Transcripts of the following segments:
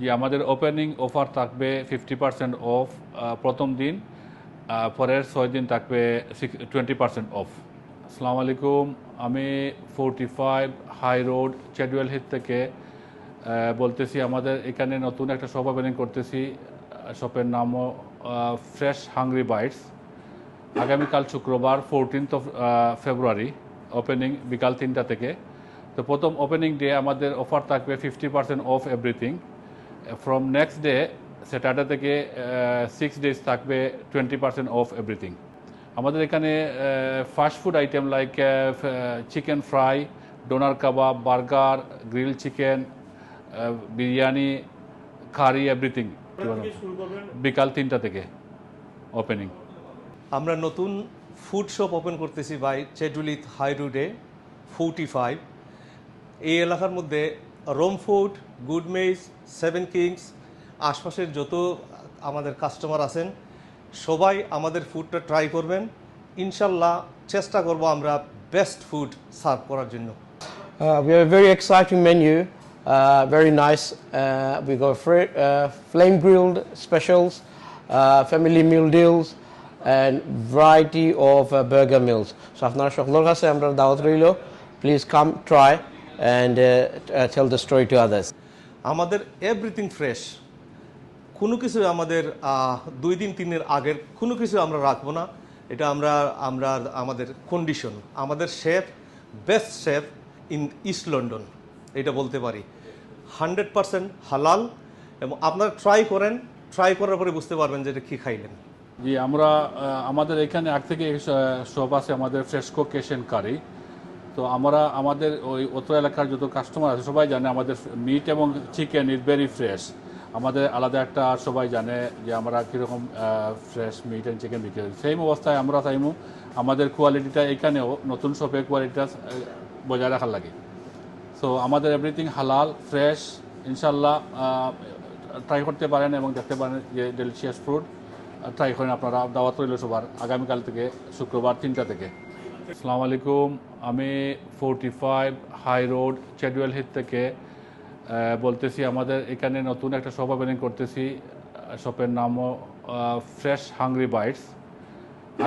যে আমাদের opening offer থাকবে ফিফটি পার্সেন্ট অফ প্রথম দিন পরের ছয় দিন থাকবে টোয়েন্টি পার্সেন্ট অফ আসসালামু আলাইকুম, আমি forty five high road Chadwell Heath থেকে বলতেছি আমাদের এখানে নতুন একটা শপ ওপেনিং করতেছি শপের নামও ফ্রেশ হাংরি বাইটস আগামীকাল শুক্রবার ফোরটিন্থ অফ ফেব্রুয়ারি ওপেনিং বিকাল তিনটা থেকে। তো প্রথম ওপেনিং ডে আমাদের অফার থাকবে fifty percent off everything from next day Saturday থেকে সিক্স ডেজ থাকবে টোয়েন্টি পার্সেন্ট অফ এভরিথিং আমাদের এখানে fast food item like chicken fry doner kebab burger grill chicken biryani curry everything বিকাল তিনটা থেকে opening আমরা নতুন ফুড শপ ওপেন করতেছি বাই চেডুলিত হাই রোডে ফোর্টি ফাইভ এই এলাকার মধ্যে Romford, good Goodmayes Seven Kings, আশপাশের যত আমাদের কাস্টমার আছেন, সবাই আমাদের ফুডটা ট্রাই করবেন। ইনশাল্লাহ চেষ্টা করব আমরা বেস্ট ফুড সার্ভ করার জন্য। Very exciting menu very nice we go flame grilled specials family meal deals and variety of burger meals so আপনারা সকলের কাছে আমরা দাওয়াত রইল। Please come try and tell the story to others আমাদের everything fresh কোনো কিছু আমাদের দুই দিন তিনের আগের কোনো কিছু আমরা রাখব না। এটা আমরা আমরা আমাদের কন্ডিশন আমাদের chef best chef in East London এটা বলতে পারি। হান্ড্রেড পারসেন্ট হালাল এবং আপনারা ট্রাই করেন ট্রাই করার পরে বুঝতে পারবেন যে এটা কী খাইলেন। জি আমরা আমাদের এখানে আগ থেকে শপ আছে আমাদের ফ্রেশকো কেশন কারি তো আমরা আমাদের ওই অত এলাকার যত কাস্টমার আছে, সবাই জানে আমাদের মিট এবং চিকেন ইজ ভেরি ফ্রেশ আমাদের আলাদা একটা সবাই জানে যে আমরা কীরকম ফ্রেশ মিট অ্যান্ড চিকেন বিক্রি করি। সেই অবস্থায় আমরা চাইমু আমাদের কোয়ালিটিটা এখানেও, নতুন শপে কোয়ালিটিটা বজায় রাখার লাগে। সো আমাদের এভরিথিং হালাল ফ্রেশ ইনশাল্লাহ ট্রাই করতে পারেন এবং দেখতে পারেন যে ডেলিশিয়াস ফুড ট্রাই করেন আপনারা, দাওয়াত রইল সবার, আগামীকাল থেকে, শুক্রবার তিনটা থেকে। আসসালামু আলাইকুম। আমি forty five high road Chadwell Heath থেকে বলতেছি আমাদের এখানে নতুন একটা শপ ওপেনিং করতেছি। শপের নামও ফ্রেশ হাংরি বাইটস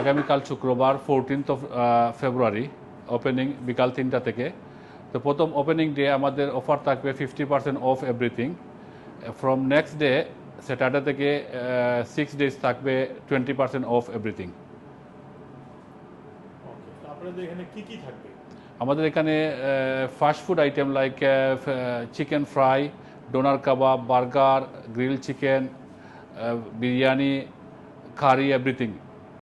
আগামীকাল শুক্রবার ফোরটিন্থ অফ ফেব্রুয়ারি ওপেনিং বিকাল তিনটা থেকে। তো প্রথম ওপেনিং ডে আমাদের অফার থাকবে fifty percent off everything from next day Saturday থেকে সিক্স ডেজ থাকবে টোয়েন্টি পার্সেন্ট অফ এভরিথিং আপনাদের এখানে কি কি থাকবে? আমাদের এখানে fast food item like chicken fry doner kebab burger grill chicken biryani curry everything